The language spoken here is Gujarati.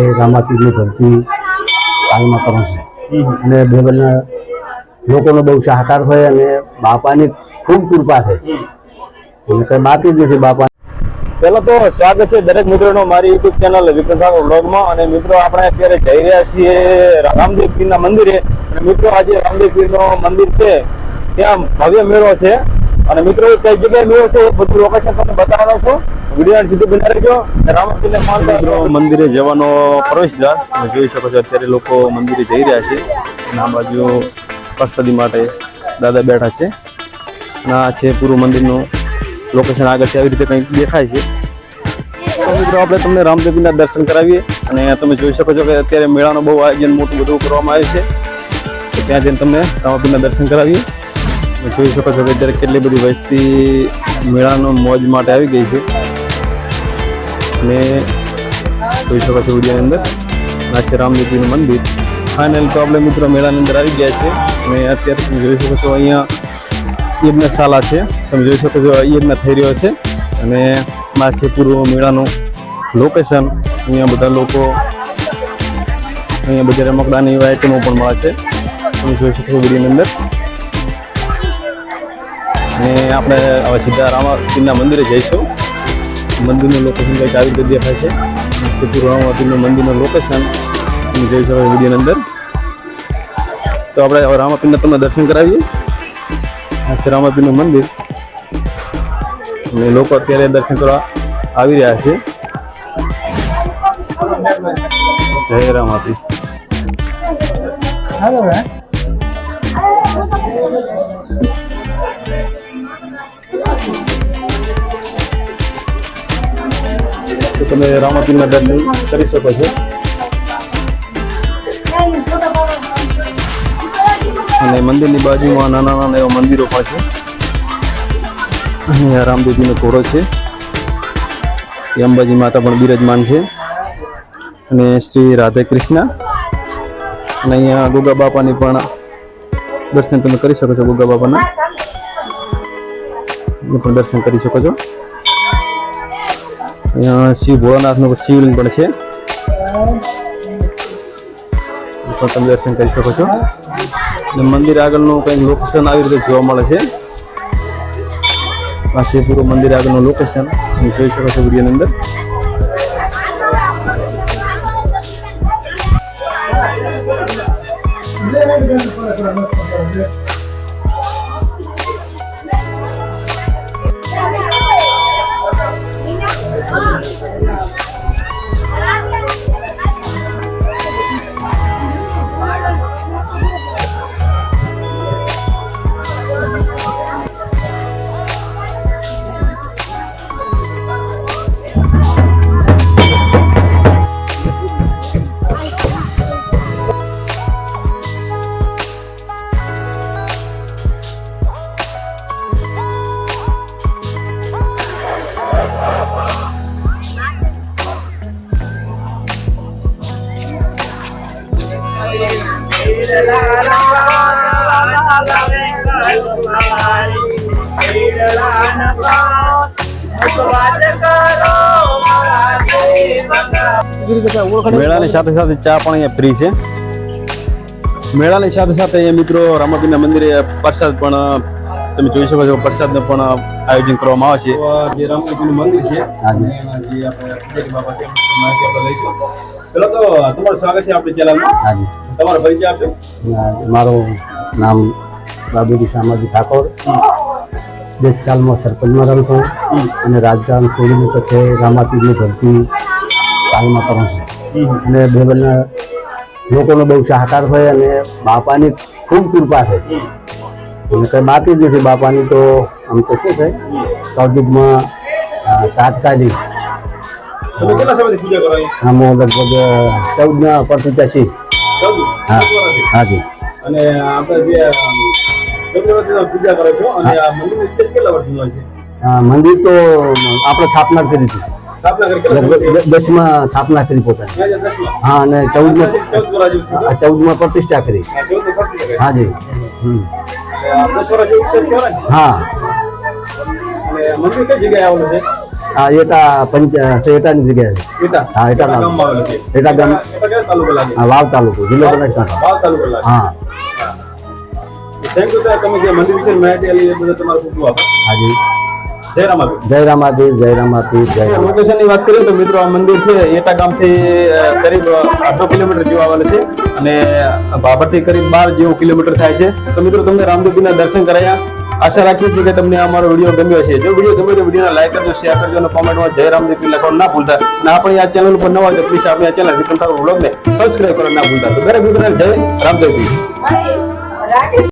એ રામાપીરની ભરતી હાલમાં કરું છું. અને બેબલના લોકોનો બહુ સહકાર હોય અને બાપાની ખૂબ કૃપા છે. એટલે કંઈ બાકી જ નથી બાપા પહેલાં તો સ્વાગત છે દરેક મિત્રોનો મારી યુટ્યુબ ચેનલ વિક્રમ બ્લોગમાં અને મિત્રો આપણે અત્યારે જઈ રહ્યા છીએ રામદેવ પીરના મંદિરે. અને મિત્રો આજે રામદેવ પીરનો મંદિર છે. ત્યાં ભવ્ય મેળો છે. અને મિત્રો કઈ જગ્યાએ મેળો છે બધું લોકેશન તમને બતાવવાનો છું. વીડિયો સુધી બના રહેજો. અને રામપીરને મિત્રો, મંદિરે જવાનો પ્રવેશદ્વાર તમે જોઈ શકો છો, અત્યારે લોકો મંદિરે જઈ રહ્યા છે. અને આ બાજુ પ્રસાદી માટે દાદા બેઠા છે. અને આ છે પૂરું મંદિરનું લોકેશન આગળ છે આવી રીતે કંઈક દેખાય છે. મિત્રો, આપણે તમને રામદેવીના દર્શન કરાવીએ. અને તમે જોઈ શકો છો કે અત્યારે મેળાનું બહુ આયોજન મોટું બધું કરવામાં આવ્યું છે. ત્યાં જઈને તમને રામદેવીના દર્શન કરાવીએ. જોઈ શકો છો કે અત્યારે કેટલી બધી વસ્તી મેળાનો મોજ માટે આવી ગઈ છે. અને જોઈ શકો છો વિડીયોની અંદર. આ છે રામદેવજીનું મંદિર. ફાઇનલ તો આપણે મિત્રો મેળાની અંદર આવી ગયા છે. અને અત્યારે તમે જોઈ શકો છો અહીંયા યજ્ઞશાલા છે. તમે જોઈ શકો છો યજ્ઞ થઈ રહ્યો છે. અને આ છે પૂર્વ મેળાનું લોકેશન અહીંયા બધા લોકો અહીંયા બધી રમકડાની એવા આઈટમો પણ મળે છે. તમે જોઈ શકો છો વિડીયોની અંદર. અને આપણે હવે સીધા રામાવતીના મંદિરે જઈશું. મંદિરનું લોકેશન કંઈક આવી રીતે દેખાય છે. સીધું રામાવતીનું મંદિરનું લોકેશન તમે જોઈ શકો વિડીયોની અંદર. તો આપણે હવે રામાપીરના તમને દર્શન કરાવીએ. આ છે રામાપીનું મંદિર. અને લોકો અત્યારે દર્શન કરવા આવી રહ્યા છે. જય રામાપી તો તમે રામાપીરના દર્શન કરી શકો છો. અને મંદિરની બાજુમાં નાના નાના એવા મંદિરો છે. અહીંયા રામદેવજીનો ઘોડો છે. એ અંબાજી માતા પણ બિરાજમાન છે. અને શ્રી રાધે કૃષ્ણ. અને અહીંયા ગોગા બાપાની પણ દર્શન તમે કરી શકો છો ગોગા બાપાના. પણ દર્શન કરી શકો છો. શિવ ભોળાનાથનું શિવલિંગ પણ છે. પણ તમે દર્શન કરી શકો છો. અને મંદિર આગળનું કંઈક લોકેશન આવી રીતે જોવા મળે છે. આ છે મંદિર આગળનું લોકેશન તમે જોઈ શકો છો વિડીયોની અંદર. મેળાની સાથે સાથે ચા પણ અહીંયા ફ્રી છે. મેળાની સાથે સાથે મિત્રો રામાપીરના મંદિરે પ્રસાદ પણ તમે જોઈ શકો છો પ્રસાદનું પણ આયોજન કરવામાં આવે છે. જે રામાપીરનું મંદિર છે ચલો તો તમારું સ્વાગત છે આપણી ચેનલમાં. હાજી તમારો પરિચય આપશો મારું નામ બાબુજી શામાજી ઠાકોર. દેશ સાલમાં સરપંચમાં છું અને રાજકારણ છોડીને પછી રામાપીરની ભરતી કાલમાં કરું છું. અને બેબલના લોકોનો બહુ સહકાર હોય અને બાપાની ખૂબ કૃપા છે. એટલે કંઈ બાકી જ નથી બાપાની તો આમ તો શું છે? કૌતુકમાં તાત્કાલિક હા? આમાં લગભગ ચૌદના પરથી ચૌદ? હા. હાજી. અને આપણે જે અમ, ચૌદ વર્ષથી તમે પૂજા કરો છો અને આ મંદિરનો ઇતિહાસ કેટલા વર્ષનો છે? મંદિર તો આપણે સ્થાપના કરી છે. દસમાં સ્થાપના કરી પોતાની. હા અને ચૌદમાં ચૌદમાં પ્રતિષ્ઠા કરી. હાજી? હા. મંદિર કઈ જગ્યાએ આવેલું છે? આ એટા પંચ એટાની જગ્યાએ. એટા? હા, એટા એટા ગામમાં આવેલું છે. એટા ગામ તાલુકો લાગે? આ વાવ તાલુકો જિલ્લો બનાસકાંઠા. વાવ તાલુકો લાગે. હા. થેન્ક યુ તમે જે મંદિર વિશે માહિતી આપી એ બદલ તમારો ખૂબ ખૂબ આભાર. હાજી. જય રામાબી જય રામાપીર જય રામાપીર જય રામા લોકેશનની વાત કરીએ તો મિત્રો આ મંદિર છે એટા ગામથી થી કરીબ અડધો કિલોમીટર જેવું આવેલું છે. અને બાબરથી કરીબ બાર જેવું કિલોમીટર થાય છે. તો મિત્રો તમને રામદેવજીના દર્શન કરાયા. આશા રાખીએ છીએ કે તમને અમારો વીડિયો ગમ્યો છે જો વીડિયો ગમ્યો તો વિડીયોને લાઈક કરજો શેર કરજો અને કોમેન્ટમાં જય રામદેવ લખવાનું ના ભૂલતા. અને આપણે આ ચેનલ પર નવા હોય તો પ્લીઝ આપણે આ ચેનલ વિક્રમ ઠાકોર બ્લોગને સબસ્ક્રાઈબ કરવાનું ના ભૂલતા. તો દરેક મિત્રોને જય રામદેવજી